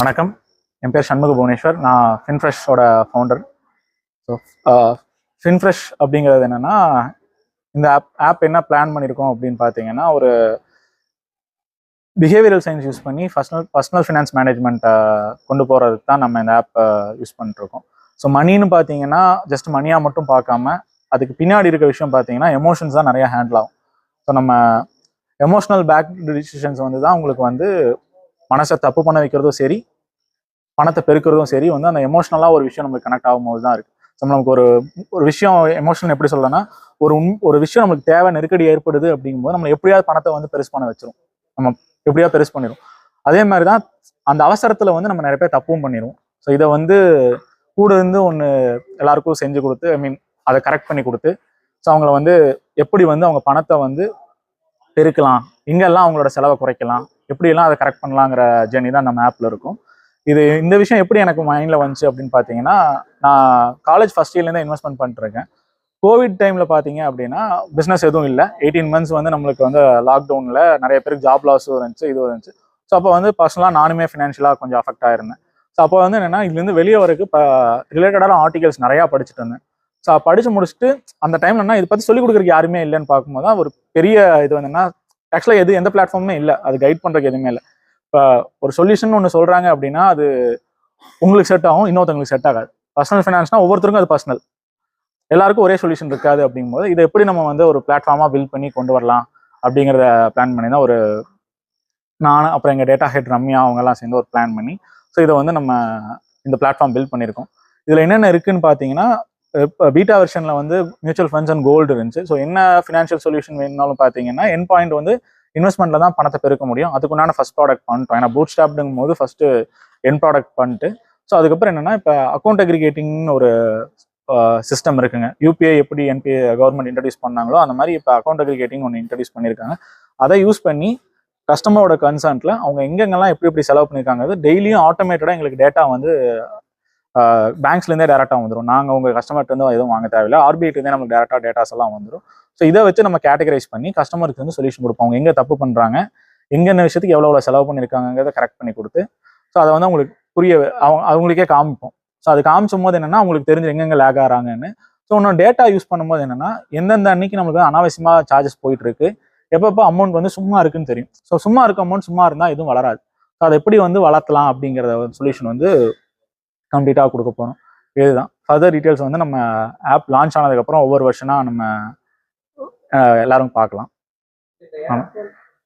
வணக்கம். என் பேர் சண்முக புவனேஸ்வர். நான் ஃபின்ஃப்ரெஷ்ஷோட ஃபவுண்டர் ஸோ ஃபின்ஃப்ரெஷ் அப்படிங்கிறது என்னென்னா இந்த ஆப் ஆப் என்ன பிளான் பண்ணியிருக்கோம் அப்படின்னு பார்த்தீங்கன்னா ஒரு பிஹேவியரல் சயின்ஸ் யூஸ் பண்ணி பர்சனல் பர்சனல் ஃபினான்ஸ் மேனேஜ்மெண்ட்டை கொண்டு போகிறதுக்கு தான் நம்ம இந்த ஆப்பை யூஸ் பண்ணிட்டுருக்கோம் ஸோ மணின்னு பார்த்தீங்கன்னா ஜஸ்ட் மணியாக மட்டும் பார்க்காம அதுக்கு பின்னாடி இருக்க விஷயம் பார்த்தீங்கன்னா எமோஷன்ஸ் தான் நிறைய ஹேண்டில் ஆகும். ஸோ நம்ம எமோஷனல் பேக் டிசிஷன்ஸ் வந்து தான் உங்களுக்கு வந்து மனசை தப்பு பண்ண வைக்கிறதும் சரி பணத்தை பெருக்கிறதும் சரி வந்து அந்த எமோஷ்னலாக ஒரு விஷயம் நமக்கு கனெக்ட் ஆகும்போது தான் இருக்குது ஸோ நமக்கு ஒரு ஒரு விஷயம் எமோஷனல் எப்படி சொல்றேன்னா ஒரு உண் ஒரு விஷயம் நமக்கு தேவை நெருக்கடி ஏற்படுது அப்படிங்கும்போது நம்ம எப்படியாவது பணத்தை வந்து பெருசு பண்ண வச்சிரும். நம்ம எப்படியாவது பெருசு பண்ணிடும் அதே மாதிரி தான் அந்த அவசரத்தில் வந்து நம்ம நிறைய பேர் தப்பும் பண்ணிடுவோம் ஸோ இதை வந்து கூட இருந்து ஒன்று எல்லாருக்கும் செஞ்சு கொடுத்து ஐ மீன் அதை கரெக்ட் பண்ணி கொடுத்து ஸோ அவங்கள வந்து எப்படி வந்து அவங்க பணத்தை வந்து பெருக்கலாம். இங்கெல்லாம் அவங்களோட செலவை குறைக்கலாம். எப்படியெல்லாம் அதை கரெக்ட் பண்ணலாங்கிற ஜேர்னி தான் நம்ம ஆப்பில் இருக்கும். இது இந்த விஷயம் எப்படி எனக்கு மைண்டில் வந்துச்சு அப்படின்னு பார்த்தீங்கன்னா நான் காலேஜ் ஃபஸ்ட் இயர்லேருந்து இன்வெஸ்ட்மெண்ட் பண்ணிட்டுருக்கேன் கோவிட் டைமில் பார்த்தீங்க அப்படின்னா பிஸ்னஸ் எதுவும் இல்லை. எயிட்டீன் மந்த்ஸ் வந்து நம்மளுக்கு வந்து லாக்டவுனில் நிறைய பேருக்கு ஜாப் லாஸும் இருந்துச்சு இதுவும் இருந்துச்சு. ஸோ அப்போ வந்து பர்சனலாக நானுமே ஃபினான்ஷியலாக கொஞ்சம் அஃபெக்ட் ஆயிருந்தேன். ஸோ அப்போ வந்து என்னென்னா இதுலேருந்து வெளியே வரக்கு இப்போ ரிலேட்டடான ஆர்டிகல்ஸ் நிறையா படிச்சுட்டு இருந்தேன். ஸோ படித்து முடிச்சுட்டு அந்த டைம்ல என்ன இதை பற்றி சொல்லிக் கொடுக்குறதுக்கு யாருமே இல்லைன்னு பார்க்கும்போது தான் ஒரு பெரிய இது வந்து என்ன ஆக்சுவலாக எது எந்த பிளாட்ஃபார்மே இல்லை. அது கைட் பண்ணுறதுக்கு எதுவுமே இல்லை. இப்போ ஒரு சொல்யூஷன் ஒன்று சொல்கிறாங்க அப்படின்னா அது உங்களுக்கு செட் ஆகும் இன்னொருத்தவங்களுக்கு செட் ஆகாது. பர்சனல் ஃபினான்ஸ்னால் ஒவ்வொருத்தருக்கும் அது பர்சனல் எல்லாருக்கும் ஒரே சொல்யூஷன் இருக்காது அப்படிங்கும்போது இதை எப்படி நம்ம வந்து ஒரு பிளாட்ஃபார்மாக பில்ட் பண்ணி கொண்டு வரலாம் அப்படிங்கிறத பிளான் பண்ணி தான் ஒரு நான் அப்புறம் எங்கள் டேட்டா ஹெட் ரம்யா அவங்கெல்லாம் சேர்ந்து ஒரு பிளான் பண்ணி ஸோ இதை வந்து நம்ம இந்த பிளாட்ஃபார்ம் பில்ட் பண்ணியிருக்கோம். இதில் என்னென்ன இருக்குன்னு பார்த்தீங்கன்னா இப்போ பீட்டா வெர்ஷனில் வந்து மியூச்சுவல் ஃபண்ட்ஸ் அண்ட் கோல்டு இருந்துச்சு. ஸோ என்ன ஃபினான்ஷியல் சொல்யூஷன் வேணும்னாலும் பார்த்தீங்கன்னா என் பாயிண்ட் வந்து இன்வெஸ்ட்மெண்ட்டில் தான் பணத்தை பெருக்க முடியும். அதுக்குண்டான ஃபஸ்ட் ப்ராடக்ட் பண்ணிட்டோம். ஏன்னா பூட் ஸ்டாப்டுங்கும் போது ஃபஸ்ட்டு என் ப்ராடக்ட் பண்ணிட்டு ஸோ அதுக்கப்புறம் என்னென்னா இப்போ அக்கௌண்ட் அக்ரிகேட்டிங்னு ஒரு சிஸ்டம் இருக்குங்க. யூபிஐ எப்படி என்பிஐ கவர்மெண்ட் இன்ட்ரடியூஸ் பண்ணாங்களோ அந்த மாதிரி இப்போ அக்கௌண்ட் அக்ரிகேட்டிங் ஒன்று இன்ட்ரடியூஸ் பண்ணியிருக்காங்க அதை யூஸ் பண்ணி கஸ்டமரோட கன்சர்ன்ட்ல அவங்க எங்கெங்கெல்லாம் எப்படி எப்படி செலவு பண்ணியிருக்காங்க டெய்லியும் ஆட்டோமேட்டடாக எங்களுக்கு டேட்டா வந்து பேங்க்ஸ்லேருந்தே டேரெக்டாக வந்துடும் நாங்கள் உங்கள் கஸ்டமர்லேருந்து எதுவும் வாங்க தேவையில்லை. ஆர்பிஐலேருந்தே நமக்கு டேரெக்டாக டேட்டாஸ் எல்லாம் வந்துடும் ஸோ இதை வச்சு நம்ம கேட்டகரைஸ் பண்ணி கஸ்டமருக்கு வந்து சொல்யூஷன் கொடுப்போம். அவங்க எங்கே தப்பு பண்ணுறாங்க எங்கென்ன விஷயத்துக்கு எவ்வளோ எவ்வளோ செலவு பண்ணியிருக்காங்கிறத கரெக்ட் பண்ணி கொடுத்து ஸோ அதை வந்து அவங்களுக்கு புரிய அவங்க அவங்களுக்கே காமிப்போம். ஸோ அது காமிச்சும் போது என்னென்னா அவங்களுக்கு தெரிஞ்சு எங்கெங்க லேக் ஆகிறாங்கன்னு ஸோ இன்னும் டேட்டா யூஸ் பண்ணும்போது என்னன்னா எந்தெந்த அன்னைக்கு நம்மளுக்கு அனாவசியமாக சார்ஜஸ் போயிட்டுருக்கு எப்பப்போ அமௌண்ட் வந்து சும்மா இருக்குன்னு தெரியும். ஸோ சும்மா இருக்க அமௌண்ட் சும்மா இருந்தால் எதுவும் வளராது. ஸோ அதை எப்படி வந்து வளர்த்தலாம் அப்படிங்கிற சொல்யூஷன் வந்து கம்ப்ளீட்டாக கொடுக்க போகிறோம் இதுதான். ஃபர்தர் டீட்டெயில்ஸ் வந்து நம்ம ஆப் லான்ச் ஆனதுக்கப்புறம் ஒவ்வொரு வருஷனாக நம்ம எல்லாரும் பார்க்கலாம்.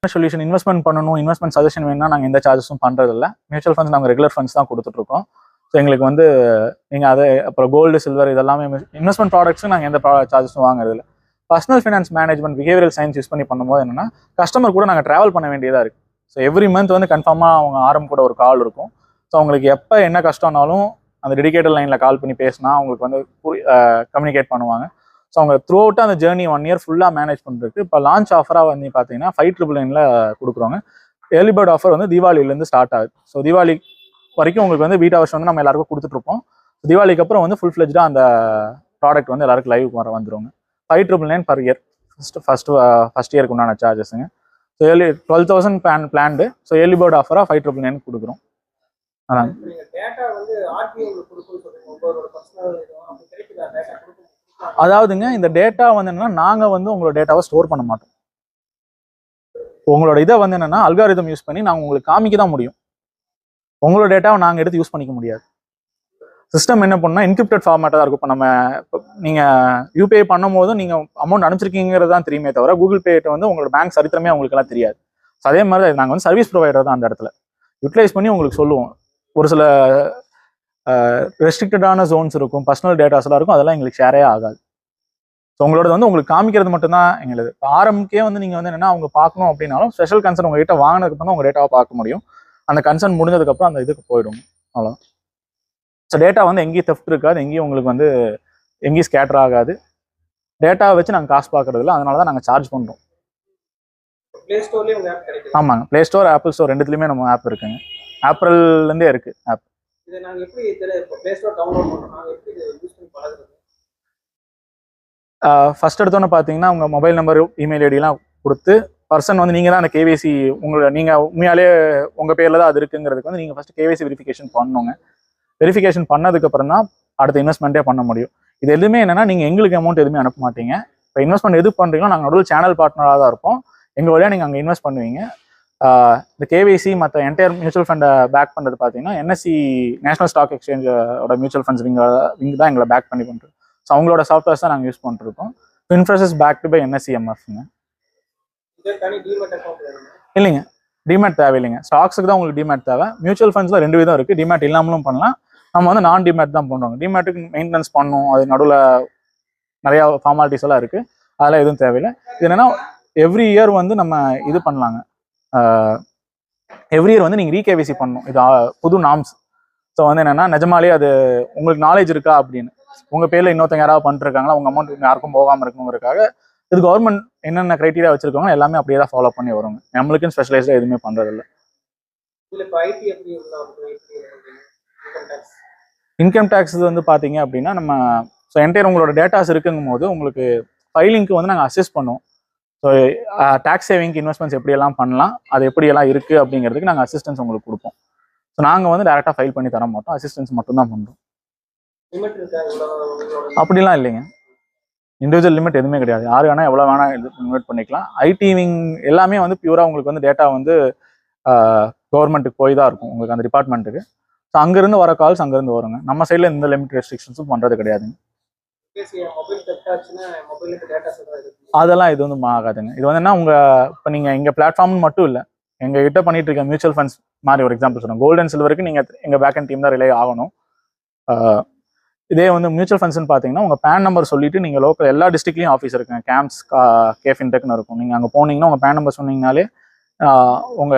சொல்யூஷன் இன்வெஸ்ட்மெண்ட் பண்ணணும் இன்வெஸ்ட்மெண்ட் சஜஷன் வேணும்னா நாங்கள் எந்த சார்ஜஸும் பண்ணுறதில்ல மியூச்சுவல் ஃபண்ட்ஸ் நாங்கள் ரெகுலர் ஃபண்ட்ஸ் தான் கொடுத்துட்ருக்கோம் ஸோ எங்களுக்கு வந்து நீங்கள் அதை அப்புறம் கோல்டு சில்வர் இதெல்லாமே இன்வெஸ்ட்மெண்ட் ப்ராடக்ட்ஸும் நாங்கள் எந்த சார்ஜஸும் வாங்குறதில்ல. Personal finance management behavioural science use பண்ணி பண்ணும்போது என்னன்னா கஸ்டமர் கூட நாங்கள் ட்ராவல் பண்ண வேண்டியதாக இருக்குது ஸோ எவ்ரி மந்த் வந்து கன்ஃபார்மாக அவங்க ஆரம் கூட ஒரு கால் இருக்கும். ஸோ அவங்களுக்கு எப்போ என்ன கஷ்டம்னாலும் அந்த டெடிக்கேட்டட் லைனில் கால் பண்ணி பேசினா அவங்களுக்கு வந்து கம்யூனிகேட் பண்ணுவாங்க. ஸோ அவங்க த்ரூ அவுட்டாக அந்த ஜேர்னி ஒன் இயர் ஃபுல்லாக மேனேஜ் பண்ணுறதுக்கு இப்போ லான்ச் ஆஃபராக வந்து பார்த்தீங்கன்னா ஃபைவ் ட்ரிபிள் நைனில் கொடுக்குறோங்க ஏர்லி பேர்ட் ஆஃபர் வந்து தீபாவளியிலேருந்து ஸ்டார்ட் ஆகுது. ஸோ தீபாவளி வரைக்கும் உங்களுக்கு வந்து பீட்டா வருஷம் வந்து நம்ம எல்லாருக்கும் கொடுத்துட்ருப்போம் தீபாவளிக்கு அப்புறம் வந்து ஃபுல் ஃப்ளெஜ்டாக அந்த ப்ராடக்ட் வந்து எல்லாருக்கும் லைவ் வர வந்துருவாங்க. Five triple nine per year first first first இயருக்கு உண்டான சார்ஜஸுங்க so early twelve thousand plan planned so early bird ஆஃபராக five triple nine கொடுக்குறோம். அதான் உங்களுக்கு அதாவதுங்க இந்த டேட்டா வந்து என்னன்னா நாங்க வந்து உங்களோட டேட்டாவை ஸ்டோர் பண்ண மாட்டோம். உங்களோட இதை வந்து என்னன்னா அல்காரிதம் யூஸ் பண்ணி நாங்கள் உங்களுக்கு காமிக்க தான் முடியும். உங்களோட டேட்டாவை நாங்கள் எடுத்து யூஸ் பண்ணிக்க முடியாது. சிஸ்டம் என்ன பண்ணா இன்கிரிப்டட் ஃபார்மேட்டாக தான் இருக்கும். இப்போ நம்ம நீங்கள் யூபிஐ பண்ணும் போதும் நீங்கள் அமௌண்ட் அனுப்பிச்சிருக்கீங்கிறது தான் தெரியுமே தவிர கூகுள் பேட்ட வந்து உங்களோட பேங்க் சரித்திரமே உங்களுக்குலாம் தெரியாது. So அதே மாதிரி நாங்கள் வந்து சர்வீஸ் ப்ரொவைடர் தான் அந்த இடத்துல. யூட்டிலைஸ் பண்ணி உங்களுக்கு சொல்லுவோம். ஒரு சில ரெஸ்ட்ரிக்டடான ஜோன்ஸ் இருக்கும் பர்சனல் டேட்டாஸ்லாம் இருக்கும் அதெல்லாம் எங்களுக்கு ஷேரே ஆகாது. ஸோ உங்களோட வந்து உங்களுக்கு காமிக்கிறது மட்டும்தான் எங்களுது. இப்போ ஆரம்பக்கே வந்து நீங்கள் வந்து என்னன்னா அவங்க பார்க்கணும் அப்படின்னாலும் ஸ்பெஷல் கன்சர்ன் உங்ககிட்ட வாங்கினதுக்கு தான் உங்கள் டேட்டாவை பார்க்க முடியும். அந்த கன்சர்ன் முடிஞ்சதுக்கப்புறம் அந்த இதுக்கு போயிடும். அவ்வளோ ஸோ டேட்டா வந்து எங்கேயும் தெஃப்ட் இருக்காது எங்கேயும் உங்களுக்கு வந்து எங்கேயும் ஸ்கேட்டர் ஆகாது. டேட்டாவை வச்சு நாங்கள் காசு பார்க்கறது இல்லை அதனால தான் நாங்கள் சார்ஜ் பண்ணுறோம் ஆமாங்க. ப்ளே ஸ்டோர் ஆப்பிள் ஸ்டோர் ரெண்டுத்துலையுமே நம்ம ஆப் இருக்குங்க. ஆப்பிள்லேருந்தே இருக்குது ஆப் ஃபர்ஸ்ட் எடுத்தோன்னே பார்த்தீங்கன்னா உங்கள் மொபைல் நம்பர் இமெயில் ஐடிலாம் கொடுத்து பர்சன் வந்து நீங்கள் தான் அந்த கேவிசி உங்களோட நீங்கள் உண்மையாலே உங்கள் பேரில் தான் அது இருக்குங்கிறதுக்கு வந்து நீங்கள் ஃபஸ்ட்டு கேவிசி வெரிஃபிகேஷன் பண்ணணுங்க. வெரிஃபிகேஷன் பண்ணதுக்கப்புறம் தான் அடுத்த இன்வெஸ்ட்மெண்ட்டே பண்ண முடியும். இது எதுவுமே என்னன்னா நீங்கள் எங்களுக்கு அமௌண்ட் எதுவுமே அனுப்ப மாட்டீங்க. இப்போ இன்வெஸ்ட்மெண்ட் எது பண்ணுறீங்களோ நாங்கள் நடுவில் சேனல் பார்ட்னராக தான் இருப்போம். எங்கள் வழியாக நீங்கள் அங்கே இன்வெஸ்ட் பண்ணுவீங்க. இந்த கேவிசி மற்ற என்டையர் மியூச்சுவல் ஃபண்டை பேக் பண்ணுறது பார்த்தீங்கன்னா என்எஸ்சி நேஷனல் ஸ்டாக் எக்ஸ்சேஞ்சோட மியூச்சுவல் ஃபண்ட்ஸ் விங்க விங் தான் எங்களை பேக் பண்ணி பண்ணுறோம் ஸோ அவங்களோட சாஃப்ட்வேர்ஸ் தான் நாங்கள் யூஸ் பண்ணிருக்கோம் இன்ஃப்ராசஸ் பேக்டு பை என்எஸ்சி எம்எஃப்ங்க இல்லைங்க டிமேட் தேவையில்லைங்க. ஸ்டாக்ஸுக்கு தான் உங்களுக்கு டிமேட் தேவை. மியூச்சுவல் ஃபண்ட்ஸில் ரெண்டு விதம் இருக்குது டிமேட் இல்லாமலும் பண்ணலாம். நம்ம வந்து நான் டிமேட் தான் பண்ணுறோம் டிமேட்டுக்கு மெயின்டெனன்ஸ் பண்ணணும். அது நடுவில் நிறையா ஃபார்மாலிட்டிஸ் எல்லாம் இருக்குது அதெல்லாம் எதுவும் தேவையில்லை. இது என்னென்னா எவ்ரி இயர் வந்து நம்ம இது பண்ணலாங்க. எவ்ரி இயர் வந்து நீங்கள் ரீகேவிசி பண்ணணும். இது புது நாம்ஸ் ஸோ வந்து என்னன்னா நிஜமாலே அது உங்களுக்கு நாலேஜ் இருக்கா அப்படின்னு. உங்கள் பேரில் இன்னொருத்தங்க யாராவது பண்ணிருக்காங்களா உங்கள் அமௌண்ட் யாருக்கும் போகாமல் இருக்கணுங்கிறதுக்காக இது கவர்மெண்ட் என்னென்ன க்ரைட்டீரியா வச்சிருக்காங்களோ எல்லாமே அப்படியே தான் ஃபாலோ பண்ணி வருங்க. நம்மளுக்குன்னு ஸ்பெஷலைஸ்டாக எதுவுமே பண்ணுறதில்ல இன்கம் டேக்ஸ் வந்து பார்த்தீங்க அப்படின்னா நம்ம ஸோ என்டையர் உங்களோட டேட்டாஸ் இருக்குங்கும் போது உங்களுக்கு ஃபைலிங்க்கு வந்து நாங்கள் அசிஸ்ட் பண்ணுவோம். ஸோ டேக்ஸ் சேவிங்க்கு இன்வெஸ்ட்மெண்ட்ஸ் எப்படியெல்லாம் பண்ணலாம் அது எப்படியெல்லாம் இருக்குது அப்படிங்கிறதுக்கு நாங்கள் அசிஸ்டன்ஸ் உங்களுக்கு கொடுப்போம். ஸோ நாங்கள் வந்து டேரெக்டாக ஃபைல் பண்ணி தர மாட்டோம். அசிஸ்டன்ஸ் மட்டும் தான் பண்ணுறோம் அப்படிலாம் இல்லைங்க. இண்டிவிஜுவல் லிமிட் எதுவுமே கிடையாது. யார் வேணால் எவ்வளோ வேணால் இன்வெர்ட் பண்ணிக்கலாம். ஐடிவிங் எல்லாமே வந்து பியூராக உங்களுக்கு வந்து டேட்டா வந்து கவர்மெண்ட்டுக்கு போய் தான் இருக்கும். உங்களுக்கு அந்த டிபார்ட்மெண்ட்டுக்கு ஸோ அங்கேருந்து வர கால்ஸ் அங்கேருந்து வருங்க. நம்ம சைடில் எந்த லிமிட் ரெஸ்ட்ரிக்ஷன்ஸும் பண்ணுறது கிடையாதுங்க. அதெல்லாம் இது வந்து ஆகாதுங்க. இது வந்து என்ன உங்கள் இப்போ நீங்கள் எங்க பிளாட்ஃபார்ம்னு மட்டும் இல்லை எங்கள் கிட்ட பண்ணிட்டு இருக்க மியூச்சுவல் ஃபண்ட்ஸ் மாதிரி ஒரு எக்ஸாம்பிள் சொல்கிறேன் கோல்டன் சில்வருக்கு நீங்கள் எங்கள் பேக் அண்ட் டீம் தான் ரிலே ஆகணும். இதே வந்து மியூச்சுவல் ஃபண்ட்ஸ்னு பார்த்தீங்கன்னா உங்கள் பேன் நம்பர் சொல்லிட்டு நீங்கள் லோக்கல் எல்லா டிஸ்ட்ரிக்ட்லையும் ஆஃபீஸ் இருக்குங்க கேம்ப்ஸ் கேஃப் இன்டெக்னு இருக்கும். நீங்கள் அங்கே போனீங்கன்னா உங்கள் பேன் நம்பர் சொன்னீங்கனாலே உங்கள் உங்க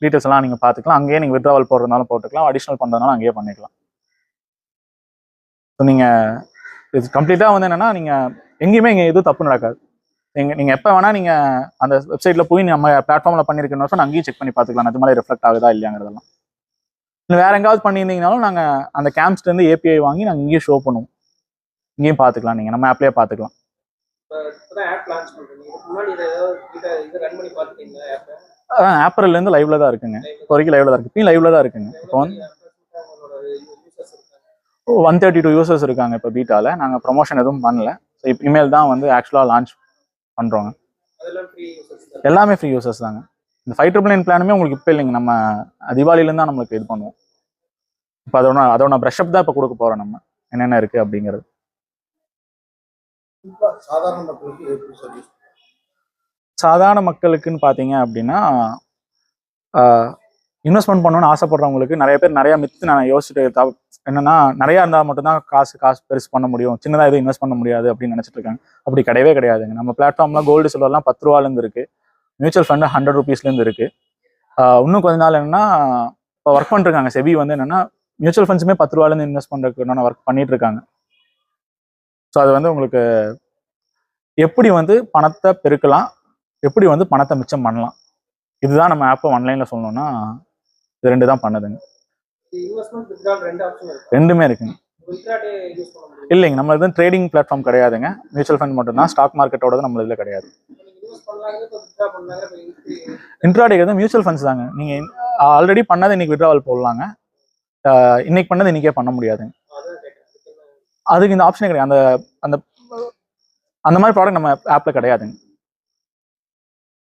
டீட்டெயில்ஸ் எல்லாம் நீங்கள் பார்த்துக்கலாம் அங்கேயே நீங்கள் விட்ராவல் போடுறதுனாலும் போட்டுக்கலாம். அடிஷ்னல் பண்ணுறதுனால அங்கேயே பண்ணிக்கலாம். ஸோ நீங்கள் இது கம்ப்ளீட்டாக வந்து என்னன்னா நீங்கள் எங்கேயுமே இங்கே எதுவும் தப்பு நடக்காது. நீங்கள் நீங்கள் எப்போ வேணால் நீங்கள் அந்த வெப்சைட்டில் போய் நம்ம பிளாட்ஃபார்மில் பண்ணியிருக்கணும் அங்கேயும் செக் பண்ணி பார்த்துக்கலாம். அது மாதிரி ரெஃப்ளெக்ட் ஆகுதா இல்லையாங்கிறதெல்லாம். இல்லை வேற எங்காவது பண்ணியிருந்தீங்கனாலும் நாங்கள் அந்த கேம்ப்ஸ்லேருந்து ஏபிஐ வாங்கி நாங்கள் இங்கேயும் ஷோ பண்ணுவோம். இங்கேயும் பார்த்துக்கலாம் நீங்கள் நம்ம ஆப்லேயே பார்த்துக்கலாம். இப்போ இப்போதான் ஆப் லான்ச் பண்ணுறீங்க இதுக்கு முன்னாடி இதை ஏதாவது இதை இது ரன் பண்ணி பார்த்துட்டீங்களா ஆப்பை ஏப்ரல்லேருந்து லைவ்ல தான் இருக்குங்க. இப்போ வரைக்கும் லைவ்ல தான் இருக்கு. லைவ்ல தான் இருக்குங்க. இப்போ வந்து ஒன் தேர்ட்டி டூ யூசர்ஸ் இருக்காங்க இப்போ பீட்டால நாங்கள் ப்ரொமோஷன் எதுவும் பண்ணல. ஸோ இப்போ இனிமேல் தான் வந்து ஆக்சுவலாக லான்ச் பண்ணுறோங்க எல்லாமே ஃப்ரீ யூசர்ஸ் தாங்க. இந்த ஃபைவ் ட்ரிபிள் நைன் பிளானுமே உங்களுக்கு இப்போ இல்லைங்க. நம்ம தீபாவளியிலேருந்து தான் நம்மளுக்கு இது பண்ணுவோம். இப்போ அதோட அதோட ப்ரஷ்அப் தான் இப்போ கொடுக்க போகிறோம் நம்ம. என்னென்ன இருக்குது அப்படிங்கிறது. சாதாரண மக்களுக்குன்னு பார்த்தீங்க அப்படின்னா இன்வெஸ்ட்மெண்ட் பண்ணணும்னு ஆசைப்படுறவங்களுக்கு நிறைய பேர் நிறைய மித்து நான் யோசிச்சுட்டு என்னன்னா நிறையா இருந்தால் மட்டும்தான் காசு காசு பெருசு பண்ண முடியும். சின்னதாக எதுவும் இன்வெஸ்ட் பண்ண முடியாது அப்படின்னு நினச்சிட்டு இருக்காங்க அப்படி கிடையவே கிடையாதுங்க. நம்ம பிளாட்ஃபார்ம்லாம் கோல்டு சில்வர்லாம் பத்து ரூபாலேருந்து இருக்குது மியூச்சுவல் ஃபண்டு ஹண்ட்ரட் ருபீஸ்லேருந்து இருக்குது இன்னும் கொஞ்ச நாள் என்னன்னா இப்போ ஒர்க் பண்ணிருக்காங்க செபி வந்து என்னன்னா மியூச்சுவல் ஃபண்ட்ஸுமே பத்து ரூபாலேருந்து இன்வெஸ்ட் பண்ணுறதுக்கு என்னென்ன ஒர்க் பண்ணிட்டு இருக்காங்க ஸோ அது வந்து உங்களுக்கு எப்படி வந்து பணத்தை பெருக்கலாம் எப்படி வந்து பணத்தை மிச்சம் பண்ணலாம்? இதுதான் நம்ம ஆப்பை ஆன்லைனில் சொல்லணும்னா இது ரெண்டு தான் பண்ணுதுங்க. ரெண்டுமே இருக்குங்க. இல்லைங்க நம்ம இது ட்ரேடிங் பிளாட்ஃபார்ம் கிடையாதுங்க. மியூச்சுவல் ஃபண்ட் மட்டும்தான் ஸ்டாக் மார்க்கெட்டோட நம்ம இதில் கிடையாது. நீங்க இன்வெஸ்ட் பண்ணலாங்க இப்போ வித்ட்ரா பண்ணாங்க இப்போ இன்ட்ராடே வந்து மியூச்சுவல் ஃபண்ட்ஸ் தாங்க. நீங்கள் ஆல்ரெடி பண்ணதை இன்னைக்கு விட்ராவல் போடலாங்க. இன்னைக்கு பண்ணது இன்னைக்கே பண்ண முடியாதுங்க அதுக்கு இந்த ஆப்ஷனே கிடையாது. அந்த அந்த அந்த மாதிரி ப்ராடக்ட் நம்ம ஆப்பில் கிடையாதுங்க.